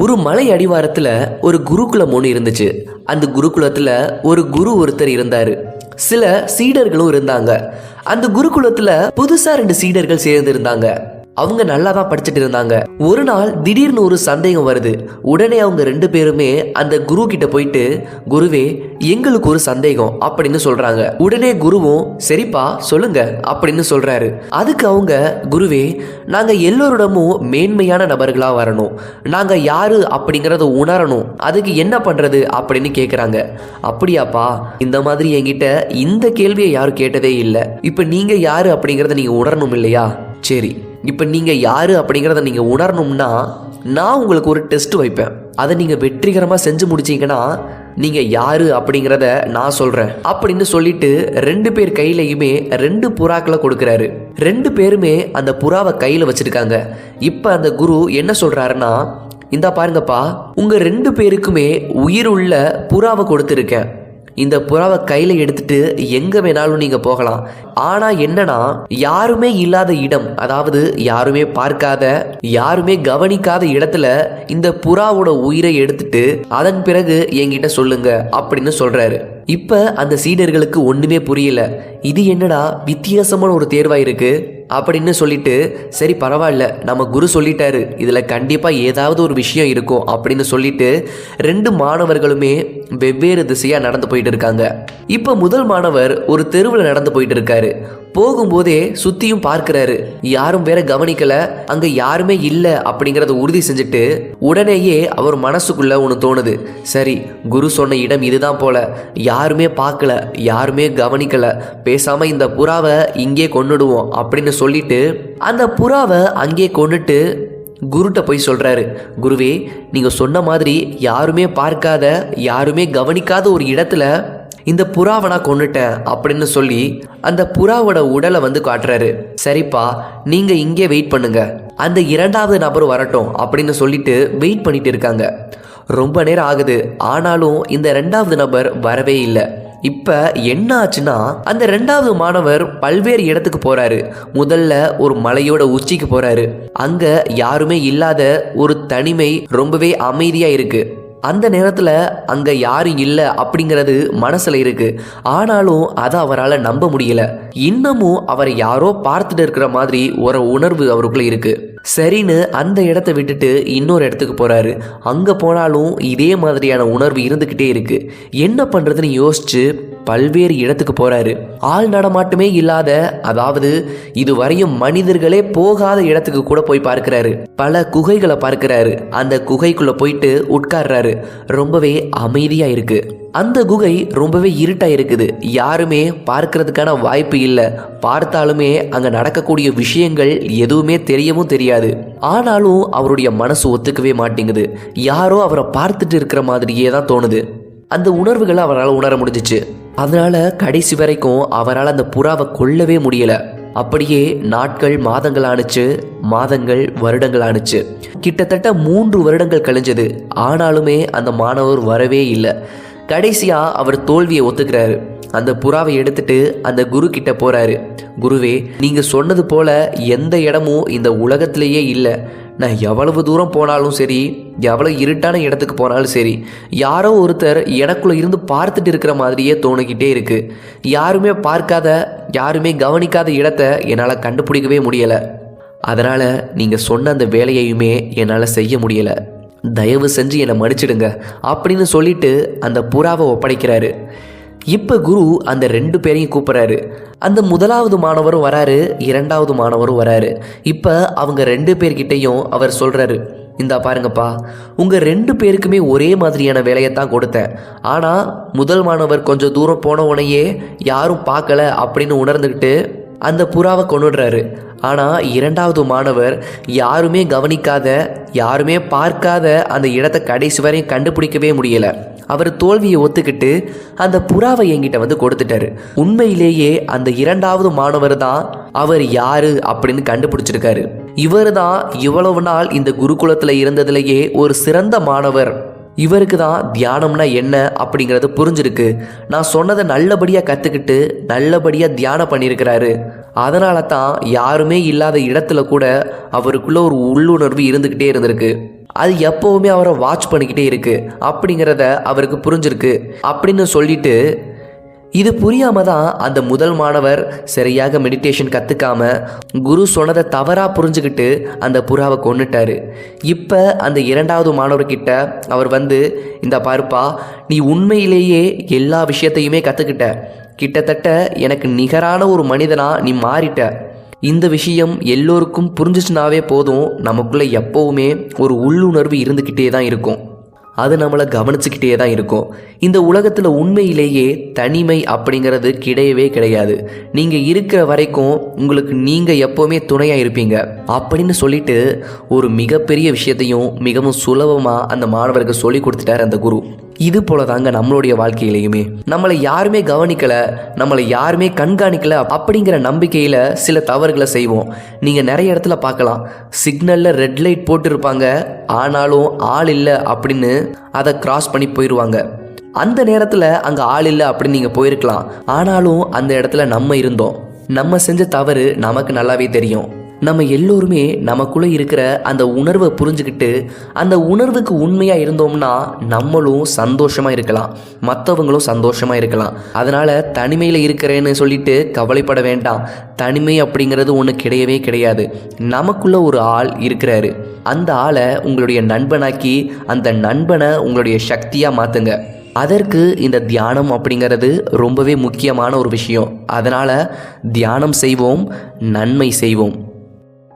ஒரு மலை அடிவாரத்தில் ஒரு குருகுலம் ஒன்று இருந்துச்சு. அந்த குருகுலத்தில் ஒரு குரு ஒருத்தர் இருந்தார். சில சீடர்களும் இருந்தாங்க. அந்த குருகுலத்தில் புதுசாக ரெண்டு சீடர்கள் சேர்ந்து இருந்தாங்க அவங்க நல்லா தான் படிச்சுட்டு இருந்தாங்க. ஒரு நாள் திடீர்னு ஒரு சந்தேகம் வருது. உடனே அவங்க ரெண்டு பேருமே அந்த குரு கிட்ட போயிட்டு குருவே எங்களுக்கு ஒரு சந்தேகம் அப்படின்னு சொல்றாங்க. உடனே குருவும் சரிப்பா சொல்லுங்க அப்படின்னு சொல்றாரு. அதுக்கு அவங்க குருவே நாங்க எல்லோரிடமும் மேன்மையான நபர்களா வரணும். நாங்க யாரு அப்படிங்கறத உணரணும். அதுக்கு என்ன பண்றது? அப்படின்னு கேக்குறாங்க. அப்படியாப்பா இந்த மாதிரி என்கிட்ட இந்த கேள்வியை யாரும் கேட்டதே இல்லை. இப்ப நீங்க யாரு அப்படிங்கறத நீங்க உணரணும் இல்லையா? சரி. இப்போ நீங்கள் யார் அப்படிங்கிறத நீங்கள் உணரணும்னா நான் உங்களுக்கு ஒரு டெஸ்ட் வைப்பேன். அதை நீங்கள் வெற்றிகரமாக செஞ்சு முடிச்சீங்கன்னா நீங்கள் யார் அப்படிங்கிறத நான் சொல்கிறேன் அப்படின்னு சொல்லிட்டு ரெண்டு பேர் கையிலையுமே ரெண்டு புறாக்களை கொடுக்குறாரு. ரெண்டு பேருமே அந்த புறாவை கையில் வச்சுருக்காங்க. இப்போ அந்த குரு என்ன சொல்கிறாருன்னா இந்தா பாருங்கப்பா உங்கள் ரெண்டு பேருக்குமே உயிர் உள்ள புறாவை கொடுத்துருக்கேன். இந்த புறாவை கையில் எடுத்துட்டு எங்கே வேணாலும் நீங்கள் போகலாம். ஆனால் என்னன்னா யாருமே இல்லாத இடம் அதாவது யாருமே பார்க்காத யாருமே கவனிக்காத இடத்துல இந்த புறாவோட உயிரை எடுத்துட்டு அதன் பிறகு என்கிட்ட சொல்லுங்க அப்படின்னு சொல்கிறாரு இப்ப அந்த சீடர்களுக்கு ஒண்ணுமே புரியல. இது என்னடா வித்தியாசமான ஒரு தேர்வா இருக்கு அப்படின்னு சொல்லிட்டு சரி பரவாயில்ல நம்ம குரு சொல்லிட்டாரு. இதுல கண்டிப்பா ஏதாவது ஒரு விஷயம் இருக்கும் அப்படின்னு சொல்லிட்டு ரெண்டு மாணவர்களுமே வெவ்வேறு திசையா நடந்து போயிட்டு இருக்காங்க. இப்ப முதல் மாணவர் ஒரு தெருவில் நடந்து போயிட்டு இருக்காரு. போகும்போதே சுத்தியும் பார்க்கிறாரு. யாரும் வேற கவனிக்கல. அங்க யாருமே இல்ல அப்படிங்கறத உறுதி செஞ்சுட்டு உடனேயே அவர் மனசுக்குள்ள ஒன்று தோணுது. சரி குரு சொன்ன இடம் இதுதான் போல. யாருமே பார்க்கல யாருமே கவனிக்கல. பேசாம இந்த புறாவை இங்கே கொன்னுடுவோம் அப்படின்னு சொல்லிட்டு அந்த புறாவை அங்கே கொண்டுட்டு குருட்ட போய் சொல்றாரு. குருவே நீங்க சொன்ன மாதிரி யாருமே பார்க்காத யாருமே கவனிக்காத ஒரு இடத்துல இந்த புறாவை நான் கொண்டுட்டேன் அப்படின்னு சொல்லி அந்த புறாவோட உடலை வந்து காட்டுறாரு. சரிப்பா நீங்க இங்கே வெயிட் பண்ணுங்க. அந்த இரண்டாவது நபர் வரட்டும் அப்படின்னு சொல்லிட்டு வெயிட் பண்ணிட்டு இருக்காங்க. ரொம்ப நேரம் ஆகுது. ஆனாலும் இந்த ரெண்டாவது நபர் வரவே இல்லை. இப்ப என்ன ஆச்சுன்னா அந்த ரெண்டாவது மாணவர் பல்வேறு இடத்துக்கு போறாரு. முதல்ல ஒரு மலையோட உச்சிக்கு போறாரு. அங்க யாருமே இல்லாத ஒரு தனிமை ரொம்பவே அமைதியா இருக்கு. அந்த நேரத்தில் அங்கே யாரும் இல்லை அப்படிங்கிறது மனசில் இருக்கு. ஆனாலும் அதை அவரால் நம்ப முடியல. இன்னமும் அவரை யாரோ பார்த்துட்டு இருக்கிற மாதிரி ஒரு உணர்வு அவருக்குள்ள இருக்கு. சரின்னு அந்த இடத்த விட்டுட்டு இன்னொரு இடத்துக்கு போறாரு. அங்க போனாலும் இதே மாதிரியான உணர்வு இருந்துகிட்டே இருக்கு. என்ன பண்றதுன்னு யோசிச்சு பல்வேறு இடத்துக்கு போறாரு. ஆள் நடமாட்டமே இல்லாத அதாவது இதுவரையும் மனிதர்களே போகாத இடத்துக்கு கூட போய் பார்க்கிறாரு. பல குகைகளை பார்க்கிறாரு. அந்த குகைக்குள்ள போயிட்டு உட்கார்றாரு. ரொம்பவே அமைதியா இருக்கு. அந்த குகை ரொம்பவே இருட்டா இருக்குது. யாருமே பார்க்கறதுக்கான வாய்ப்பு இல்லை. பார்த்தாலுமே அங்க நடக்கக்கூடிய விஷயங்கள் எதுவுமே தெரியவும் தெரியாது. ஆனாலும் அவருடைய மனசு ஒத்துக்கவே மாட்டேங்குது. யாரோ அவரை பார்த்துட்டு இருக்கிற மாதிரியே தான் தோணுது. அந்த உணர்வுகளை அவரால் உணர முடிஞ்சிச்சு. அதனால கடைசி வரைக்கும் அவரால் அந்த புறாவை கொல்லவே முடியல. அப்படியே நாட்கள் மாதங்கள் ஆணுச்சு மாதங்கள் வருடங்கள் ஆணுச்சு கிட்டத்தட்ட மூன்று வருடங்கள் கழிஞ்சது. ஆனாலுமே அந்த மாணவர் வரவே இல்லை. கடைசியா அவர் தோல்வியை ஒத்துக்கிறாரு. அந்த புறாவை எடுத்துட்டு அந்த குரு கிட்ட போறாரு. குருவே நீங்க சொன்னது போல எந்த இடமும் இந்த உலகத்திலேயே இல்லை. நான் எவ்வளவு தூரம் போனாலும் சரி எவ்வளோ இருட்டான இடத்துக்கு போனாலும் சரி யாரோ ஒருத்தர் எனக்குள்ளே இருந்து பார்த்துட்டு இருக்கிற மாதிரியே தோணிக்கிட்டே இருக்குது யாருமே பார்க்காத யாருமே கவனிக்காத இடத்த என்னால் கண்டுபிடிக்கவே முடியலை. அதனால் நீங்கள் சொன்ன அந்த வேலையையுமே என்னால் செய்ய முடியலை. தயவு செஞ்சு என்னை மன்னிச்சிடுங்க அப்படின்னு சொல்லிட்டு அந்த புறாவை ஒப்படைக்கிறாரு. இப்போ குரு அந்த ரெண்டு பேரையும் கூப்பிட்றாரு. அந்த முதலாவது மாணவரும் வராரு இரண்டாவது மாணவரும் வராரு. இப்போ அவங்க ரெண்டு பேர்கிட்டையும் அவர் சொல்கிறாரு இந்தா பாருங்கப்பா உங்கள் ரெண்டு பேருக்குமே ஒரே மாதிரியான வேலையை தான் கொடுத்தேன். ஆனால் முதல் மாணவர் கொஞ்சம் தூரம் போன உடனேயே யாரும் பார்க்கல அப்படின்னு உணர்ந்துக்கிட்டு அந்த புறாவை கொண்டுடுறாரு ஆனால் இரண்டாவது மாணவர் யாருமே கவனிக்காத யாருமே பார்க்காத அந்த இடத்த கடைசி வரையும் கண்டுபிடிக்கவே முடியலை. அவர் தோல்வியை ஒத்துக்கிட்டு அந்த புறாவை என்கிட்ட வந்து கொடுத்துட்டாரு. உண்மையிலேயே அந்த இரண்டாவது மாணவர் தான் அவர் யாரு அப்படின்னு கண்டுபிடிச்சிருக்காரு. இவர் தான் இவ்வளவு நாள் இந்த குருகுலத்துல இருந்ததுலேயே ஒரு சிறந்த மாணவர். இவருக்கு தான் தியானம்னா என்ன அப்படிங்கிறது புரிஞ்சிருக்கு. நான் சொன்னதை நல்லபடியாக கற்றுக்கிட்டு நல்லபடியாக தியானம் பண்ணியிருக்கிறாரு அதனால தான் யாருமே இல்லாத இடத்துல கூட அவருக்குள்ள ஒரு உள்ளுணர்வு இருந்துக்கிட்டே இருந்திருக்கு. அது எப்போவுமே அவரை வாட்ச் பண்ணிக்கிட்டே இருக்குது அப்படிங்கிறத அவருக்கு புரிஞ்சிருக்கு. அப்படின்னு சொல்லிட்டு இது புரியாமல் தான் அந்த முதல் மாணவர் சரியாக மெடிடேஷன் கற்றுக்காம குரு சொன்னதை தவறாக புரிஞ்சுக்கிட்டு அந்த புறாவை கொன்னுட்டாரு. இப்போ அந்த இரண்டாவது மாணவர்கிட்ட அவர் வந்து இந்த பருப்பா நீ உண்மையிலேயே எல்லா விஷயத்தையுமே கற்றுக்கிட்ட கிட்டத்தட்ட எனக்கு நிகரான ஒரு மனிதனாக நீ மாறிட்ட. இந்த விஷயம் எல்லோருக்கும் புரிஞ்சிச்சுனாவே போதும். நமக்குள்ள எப்பவுமே ஒரு உள்ளுணர்வு இருந்துக்கிட்டே தான் இருக்கும். அது நம்மளை கவனிச்சுக்கிட்டே தான் இருக்கும். இந்த உலகத்தில் உண்மையிலேயே தனிமை அப்படிங்கிறது கிடையவே கிடையாது. நீங்கள் இருக்கிற வரைக்கும் உங்களுக்கு நீங்கள் எப்போவுமே துணையாக இருப்பீங்க. அப்படின்னு சொல்லிட்டு ஒரு மிகப்பெரிய விஷயத்தையும் மிகவும் சுலபமாக அந்த மாணவருக்கு சொல்லி கொடுத்துட்டார் அந்த குரு. இது போல தாங்க நம்மளுடைய வாழ்க்கையிலையுமே. நம்மளை யாருமே கவனிக்கல நம்மளை யாருமே கண்காணிக்கல அப்படிங்கிற நம்பிக்கையில சில தவறுகளை செய்வோம். நீங்க நிறைய இடத்துல பார்க்கலாம். சிக்னல்ல ரெட் லைட் போட்டிருப்பாங்க. ஆனாலும் ஆள் இல்லை அப்படின்னு அதை கிராஸ் பண்ணி போயிடுவாங்க அந்த நேரத்தில் அங்கே ஆள் இல்லை அப்படின்னு நீங்கள் போயிருக்கலாம். ஆனாலும் அந்த இடத்துல நம்ம இருந்தோம். நம்ம செஞ்ச தவறு நமக்கு நல்லாவே தெரியும். நம்ம எல்லோருமே நமக்குள்ளே இருக்கிற அந்த உணர்வை புரிஞ்சுக்கிட்டு அந்த உணர்வுக்கு உண்மையாக இருந்தோம்னா நம்மளும் சந்தோஷமாக இருக்கலாம். மற்றவங்களும் சந்தோஷமாக இருக்கலாம். அதனால் தனிமையில் இருக்கிறேன்னு சொல்லிட்டு கவலைப்பட வேண்டாம். தனிமை அப்படிங்கிறது ஒன்று கிடையவே கிடையாது. நமக்குள்ள ஒரு ஆள் இருக்கிறாரு. அந்த ஆளை உங்களுடைய நண்பனாக்கி அந்த நண்பனை உங்களுடைய சக்தியாக மாற்றுங்க அதற்கு இந்த தியானம் அப்படிங்கிறது ரொம்பவே முக்கியமான ஒரு விஷயம். அதனால் தியானம் செய்வோம் நன்மை செய்வோம்.